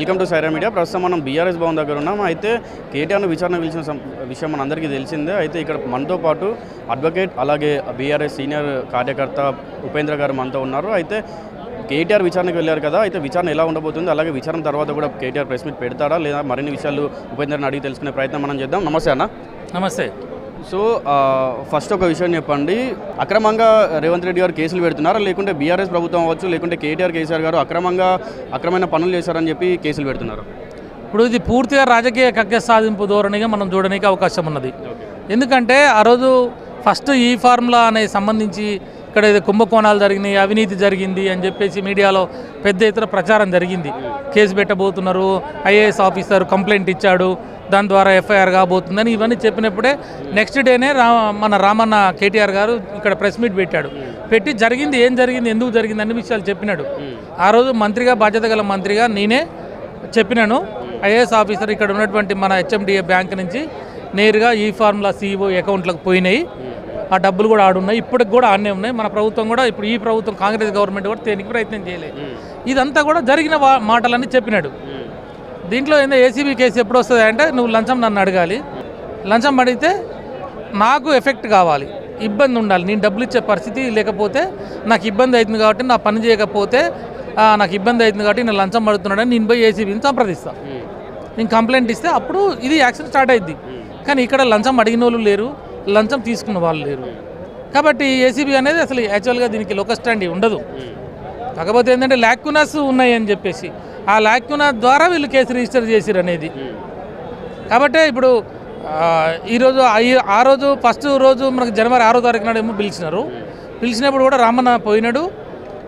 Welcome to Sye Raa media. ప్రస్తుతం మనం BRS Bhavan దగ్గర ఉన్నాం. అయితే కేటీఆర్ను విచారణ పిలిచిన విషయం మన అందరికీ తెలిసిందే. అయితే ఇక్కడ మనతో పాటు అడ్వకేట్ అలాగే బీఆర్ఎస్ సీనియర్ కార్యకర్త ఉపేంద్ర గారు మనతో ఉన్నారు. అయితే కేటీఆర్ విచారణకు వెళ్ళారు కదా అయితే విచారణ ఎలా ఉండబోతుంది? అలాగే విచారణ తర్వాత కూడా కేటీఆర్ ప్రెస్ మీట్ పెడతారా లేదా మరిన్ని విషయాలు ఉపేంద్రని అడిగి తెలుసుకునే ప్రయత్నం మనం చేద్దాం. నమస్తే అన్న. నమస్తే. సో ఫస్ట్ ఒక విషయం చెప్పండి. అక్రమంగా రేవంత్ రెడ్డి గారు కేసులు పెడుతున్నారా? లేకుంటే బీఆర్ఎస్ ప్రభుత్వం అవ్వచ్చు లేకుంటే కేటీఆర్ కేసీఆర్ గారు అక్రమంగా అక్రమైన పనులు చేశారని చెప్పి కేసులు పెడుతున్నారు? ఇప్పుడు ఇది పూర్తిగా రాజకీయ కక్ష సాధింపు ధోరణిగా మనం చూడడానికి అవకాశం ఉన్నది. ఎందుకంటే ఆ రోజు ఫస్ట్ ఈ ఫార్ములా అనే సంబంధించి ఇక్కడ ఏదో కుంభకోణాలు జరిగినాయి అవినీతి జరిగింది అని చెప్పేసి మీడియాలో పెద్ద ఎత్తున ప్రచారం జరిగింది. కేసు పెట్టబోతున్నారు ఐఏఎస్ ఆఫీసర్ కంప్లైంట్ ఇచ్చాడు దాని ద్వారా ఎఫ్ఐఆర్ కాబోతుందని ఇవన్నీ చెప్పినప్పుడే నెక్స్ట్ డేనే రా మన రామన్న కేటీఆర్ గారు ఇక్కడ ప్రెస్ మీట్ పెట్టాడు. పెట్టి జరిగింది ఏం జరిగింది ఎందుకు జరిగింది అన్ని విషయాలు చెప్పినాడు. ఆ రోజు మంత్రిగా బాధ్యత గల మంత్రిగా నేనే చెప్పినాను. ఐఏఎస్ ఆఫీసర్ ఇక్కడ ఉన్నటువంటి మన హెచ్ఎండిఏ బ్యాంక్ నుంచి నేరుగా ఈ ఫార్ములా సీఈఓ అకౌంట్లకు పోయినాయి. ఆ డబ్బులు కూడా ఆడున్నాయి ఇప్పటికి కూడా ఆడనే ఉన్నాయి. మన ప్రభుత్వం కూడా ఇప్పుడు ఈ ప్రభుత్వం కాంగ్రెస్ గవర్నమెంట్ కూడా దేనికి ప్రయత్నం చేయలేదు. ఇదంతా కూడా జరిగిన మాటలన్నీ చెప్పినాడు. దీంట్లో ఏందో ఏసీబీ కేసు ఎప్పుడు వస్తుంది అంటే నువ్వు లంచం నన్ను అడగాలి. లంచం అడిగితే నాకు ఎఫెక్ట్ కావాలి. ఇబ్బంది ఉండాలి. నేను డబ్బులు ఇచ్చే పరిస్థితి లేకపోతే నాకు ఇబ్బంది అవుతుంది కాబట్టి నా పని చేయకపోతే నాకు ఇబ్బంది అవుతుంది కాబట్టి నేను లంచం అడుగుతున్నాడని నేను పోయి ఏసీబీని సంప్రదిస్తాను నేను కంప్లైంట్ ఇస్తే అప్పుడు ఇది యాక్షన్ స్టార్ట్ అయింది కానీ ఇక్కడ లంచం అడిగిన వాళ్ళు లేరు. లంచం తీసుకున్న వాళ్ళు లేరు. కాబట్టి ఏసీబీ అనేది అసలు యాక్చువల్గా దీనికి లోకస్టాండి ఉండదు. కాకపోతే ఏంటంటే ల్యాక్యునాస్ ఉన్నాయి అని చెప్పేసి ఆ ల్యాక్యునా ద్వారా వీళ్ళు కేసు రిజిస్టర్ చేసిరు అనేది. కాబట్టి ఇప్పుడు ఈరోజు ఆ- రోజు ఫస్ట్ రోజు మనకు జనవరి ఆరో తారీఖు నాడు ఏమో పిలిచినారు. పిలిచినప్పుడు కూడా రామన్న పోయినాడు.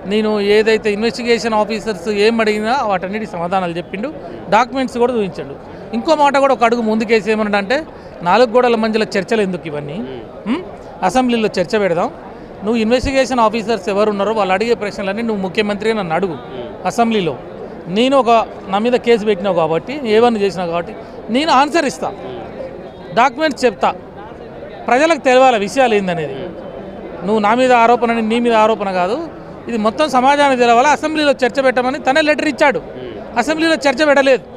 నేను ఏదైతే ఇన్వెస్టిగేషన్ ఆఫీసర్స్ ఏం అడిగినా వాటన్నిటి సమాధానాలు చెప్పిండు. డాక్యుమెంట్స్ కూడా చూపించాడు. ఇంకో మాట కూడా ఒక అడుగు ముందుకేసి ఏమన్నా అంటే నాలుగు గోడల మధ్యలో చర్చలు ఎందుకు ఇవన్నీ? అసెంబ్లీలో చర్చ పెడదాం. నువ్వు ఇన్వెస్టిగేషన్ ఆఫీసర్స్ ఎవరు ఉన్నారో వాళ్ళు అడిగే ప్రశ్నలన్నీ నువ్వు ముఖ్యమంత్రిగా నన్ను అడుగు. అసెంబ్లీలో. నేను ఒక నా మీద కేసు పెట్టినావు కాబట్టి ఏమన్నా చేసినావు కాబట్టి నేను ఆన్సర్ ఇస్తా. డాక్యుమెంట్స్ చెప్తా. ప్రజలకు తెలవాలి విషయాలు ఏందనేది. నువ్వు నా మీద ఆరోపణ నీ మీద ఆరోపణ కాదు. ఇది మొత్తం సమాజానికి తెలవాలి? అసెంబ్లీలో చర్చ పెట్టమని తనే లెటర్ ఇచ్చాడు. అసెంబ్లీలో చర్చ పెట్టలేదు.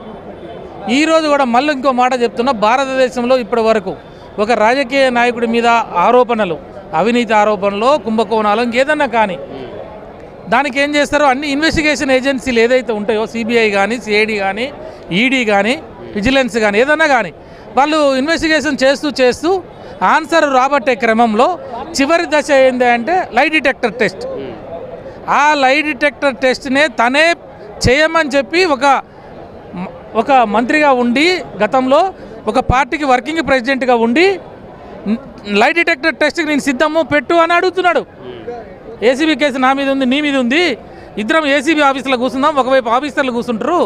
ఈ రోజు కూడా మళ్ళీ ఇంకో మాట చెప్తున్నా భారతదేశంలో ఇప్పటి వరకు ఒక రాజకీయ నాయకుడి మీద ఆరోపణలు అవినీతి ఆరోపణలు కుంభకోణాలు ఇంకేదన్నా కానీ దానికి ఏం చేస్తారో అన్ని ఇన్వెస్టిగేషన్ ఏజెన్సీలు ఏదైతే ఉంటాయో సిబిఐ కానీ సిఐడి కానీ ఈడీ కానీ విజిలెన్స్ కానీ ఏదన్నా కానీ వాళ్ళు ఇన్వెస్టిగేషన్ చేస్తూ చేస్తూ ఆన్సర్ రాబట్టే క్రమంలో చివరి దశ ఏంటి అంటే లై డిటెక్టర్ టెస్ట్ ఆ లై డిటెక్టర్ టెస్ట్నే తనే చేయమని చెప్పి ఒక ఒక మంత్రిగా ఉండి గతంలో ఒక పార్టీకి వర్కింగ్ ప్రెసిడెంట్గా ఉండి లైట్ లై డిటెక్టర్ టెస్ట్కి నేను సిద్ధము పెట్టు అని అడుగుతున్నాడు. ఏసీబీ కేసు నా మీద ఉంది నీ మీద ఉంది. ఇద్దరం ఏసీబీ ఆఫీసులో కూర్చుందాం ఒకవైపు ఆఫీసర్లు కూర్చుంటారు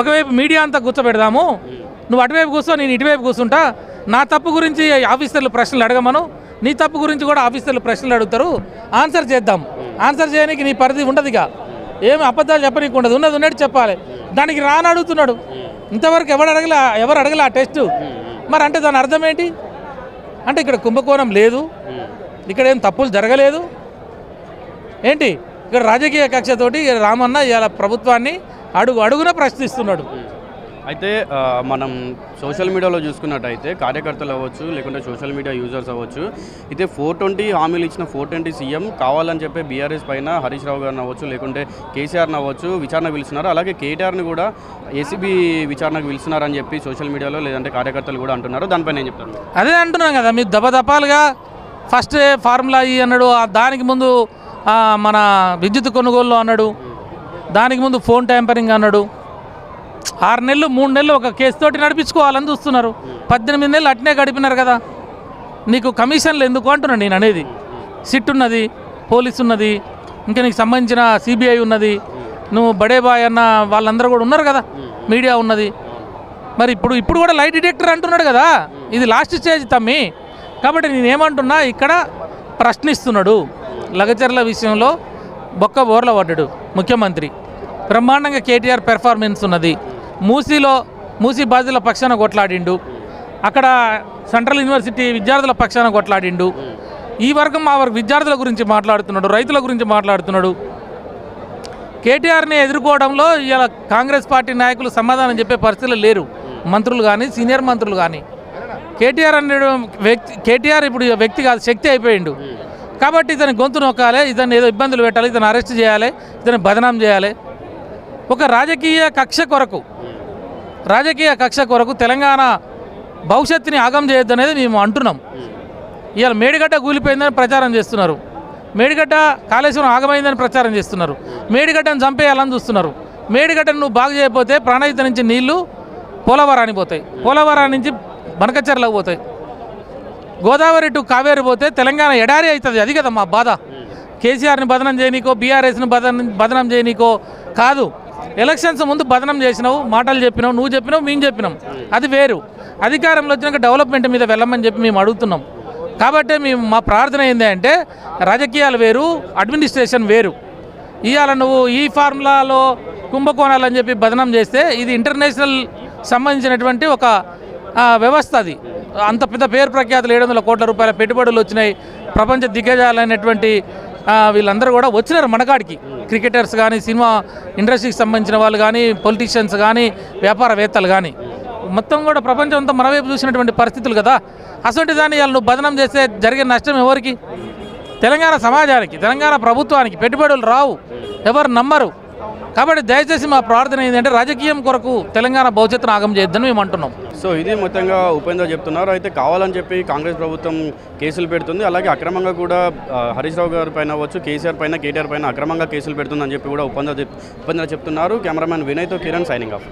ఒకవైపు మీడియా అంతా కూర్చోబెడదాము. నువ్వు అటువైపు కూర్చో నేను ఇటువైపు కూర్చుంటా. నా తప్పు గురించి ఆఫీసర్లు ప్రశ్నలు అడగమను. నీ తప్పు గురించి కూడా ఆఫీసర్లు ప్రశ్నలు అడుగుతారు. ఆన్సర్ చేద్దాం. ఆన్సర్ చేయడానికి నీ పరిధి ఉండదుగా. ఏమి అబద్ధాలు చెప్పనీకి ఉండదు. ఉన్నది ఉన్నట్టు చెప్పాలి. దానికి రాని అడుగుతున్నాడు ఇంతవరకు ఎవరు అడగలే ఎవరు అడగలే ఆ టెస్ట్? మరి అంటే దాని అర్థం ఏంటి? అంటే ఇక్కడ కుంభకోణం లేదు. ఇక్కడ ఏం తప్పులు జరగలేదు. ఏంటి? ఇక్కడ రాజకీయ కక్షతోటి రామన్న ఇలా ప్రభుత్వాన్ని అడుగు అడుగున ప్రశ్నిస్తున్నాడు. అయితే మనం సోషల్ మీడియాలో చూసుకున్నట్టయితే కార్యకర్తలు అవ్వచ్చు లేకుంటే సోషల్ మీడియా యూజర్స్ అవ్వచ్చు. అయితే ఫోర్ ట్వంటీ హామీలు ఇచ్చిన ఫోర్ ట్వంటీ సీఎం కావాలని చెప్పి బీఆర్ఎస్ పైన హరీష్ రావు గారిని అవ్వచ్చు లేకుంటే కేసీఆర్ని అవ్వచ్చు విచారణ పిలుస్తున్నారు. అలాగే కేటీఆర్ని కూడా ఏసీబీ విచారణకు పిలుస్తున్నారని చెప్పి సోషల్ మీడియాలో లేదంటే కార్యకర్తలు కూడా అంటున్నారు. దానిపైన ఏం చెప్తాను. అదే అంటున్నాం కదా మీరు దపదపాలుగా ఫస్ట్ ఫార్ములా ఈ అన్నాడు దానికి ముందు మన విద్యుత్ కొనుగోలు అన్నాడు దానికి ముందు ఫోన్ ట్యాంపరింగ్ అన్నాడు ఆరు నెలలు మూడు నెలలు ఒక కేసుతోటి నడిపించుకోవాలని చూస్తున్నారు. పద్దెనిమిది నెలలు అట్నే గడిపినారు కదా. నీకు కమిషన్లు ఎందుకు అంటున్నాను నేను అనేది. సిట్ ఉన్నది పోలీస్ ఉన్నది ఇంకా నీకు సంబంధించిన సిబిఐ ఉన్నది నువ్వు బడే బాయ్ అన్న వాళ్ళందరూ కూడా ఉన్నారు కదా. మీడియా ఉన్నది. మరి ఇప్పుడు ఇప్పుడు కూడా లైట్ డిటెక్టర్ అంటున్నాడు కదా. ఇది లాస్ట్ స్టేజ్ తమ్మి. కాబట్టి నేనేమంటున్నా ఇక్కడ ప్రశ్నిస్తున్నాడు. లగచర్ల విషయంలో బొక్క బోర్ల పడ్డాడు ముఖ్యమంత్రి. బ్రహ్మాండంగా కేటీఆర్ పెర్ఫార్మెన్స్ ఉన్నది. మూసీలో మూసీ బాధితుల పక్షాన కొట్లాడిండు. అక్కడ సెంట్రల్ యూనివర్సిటీ విద్యార్థుల పక్షాన కొట్లాడిండు. ఈ వర్గం మా వర్గ విద్యార్థుల గురించి మాట్లాడుతున్నాడు రైతుల గురించి మాట్లాడుతున్నాడు. కేటీఆర్ని ఎదుర్కోవడంలో ఇలా కాంగ్రెస్ పార్టీ నాయకులు సమాధానం చెప్పే పరిస్థితులు లేరు. మంత్రులు కానీ సీనియర్ మంత్రులు కానీ. కేటీఆర్ అనే వ్యక్తి కేటీఆర్ ఇప్పుడు వ్యక్తి కాదు శక్తి అయిపోయిండు. కాబట్టి ఇతని గొంతు నొక్కాలి ఇతను ఏదో ఇబ్బందులు పెట్టాలి ఇతను అరెస్ట్ చేయాలి ఇతను బదనాం చేయాలి. ఒక రాజకీయ కక్ష కొరకు రాజకీయ కక్ష కొరకు తెలంగాణ భవిష్యత్తుని ఆగం చేయొద్దు అనేది మేము అంటున్నాం. ఇవాళ మేడిగడ్డ కూలిపోయిందని ప్రచారం చేస్తున్నారు. మేడిగడ్డ కాళేశ్వరం ఆగమైందని ప్రచారం చేస్తున్నారు. మేడిగడ్డను చంపేయాలని చూస్తున్నారు. మేడిగడ్డను నువ్వు బాగు చేయకపోతే ప్రాణహిత నుంచి నీళ్ళు పోలవరానికి పోతాయి. పోలవరం నుంచి బనకచెర్లకు పోతాయి. గోదావరి టు కావేరి పోతే తెలంగాణ ఎడారి అవుతుంది. అది కదా మా బాధ. కేసీఆర్ని బదనం చేయనీకో బీఆర్ఎస్ని బదనం బదనం చేయనీకో కాదు. ఎలక్షన్స్ ముందు బదనం చేసినావు మాటలు చెప్పినావు నువ్వు చెప్పినావు మేము చెప్పినాం. అది వేరు. అధికారంలో వచ్చినాక డెవలప్మెంట్ మీద వెళ్ళమని చెప్పి మేము అడుగుతున్నాం. కాబట్టి మేము మా ప్రార్థన ఏంటంటే అంటే రాజకీయాలు వేరు అడ్మినిస్ట్రేషన్ వేరు. ఇవాళ నువ్వు ఈ ఫార్ములాలో కుంభకోణాలు అని చెప్పి బదనం చేస్తే ఇది ఇంటర్నేషనల్ సంబంధించినటువంటి ఒక వ్యవస్థ అది. అంత పెద్ద పేరు ప్రఖ్యాతులు ఏడు వందల కోట్ల రూపాయల పెట్టుబడులు వచ్చినాయి. ప్రపంచ దిగ్గజాలైనటువంటి వీళ్ళందరూ కూడా వచ్చినారు మనకాడికి క్రికెటర్స్ కానీ సినిమా ఇండస్ట్రీకి సంబంధించిన వాళ్ళు కానీ పొలిటీషియన్స్ కానీ వ్యాపారవేత్తలు కానీ మొత్తం కూడా ప్రపంచం అంతా మన వైపు చూసినటువంటి పరిస్థితులు కదా. అటువంటి దాన్ని వాళ్ళు బదనం చేస్తే జరిగే నష్టం ఎవరికి? తెలంగాణ సమాజానికి తెలంగాణ ప్రభుత్వానికి పెట్టుబడులు రావు. ఎవరు నమ్మరు. కాబట్టి దయచేసి మా ప్రార్థన ఏంటంటే రాజకీయం కొరకు తెలంగాణ భవిష్యత్తును ఆగం చేయొద్దని మేము అంటున్నాం. సో ఇది మొత్తంగా ఉపేంద్ర చెప్తున్నారు. అయితే కావాలని చెప్పి కాంగ్రెస్ ప్రభుత్వం కేసులు పెడుతుంది. అలాగే అక్రమంగా కూడా హరీష్ రావు గారి పైన అవ్వచ్చు కేసీఆర్ పైన కేటీఆర్ పైన అక్రమంగా కేసులు పెడుతుందని చెప్పి కూడా ఉపేంద్ర ఉపేంద్ర చెప్తున్నారు. కెమెరామెన్ వినయ్తో కిరణ్ సైనింగ్ ఆఫ్.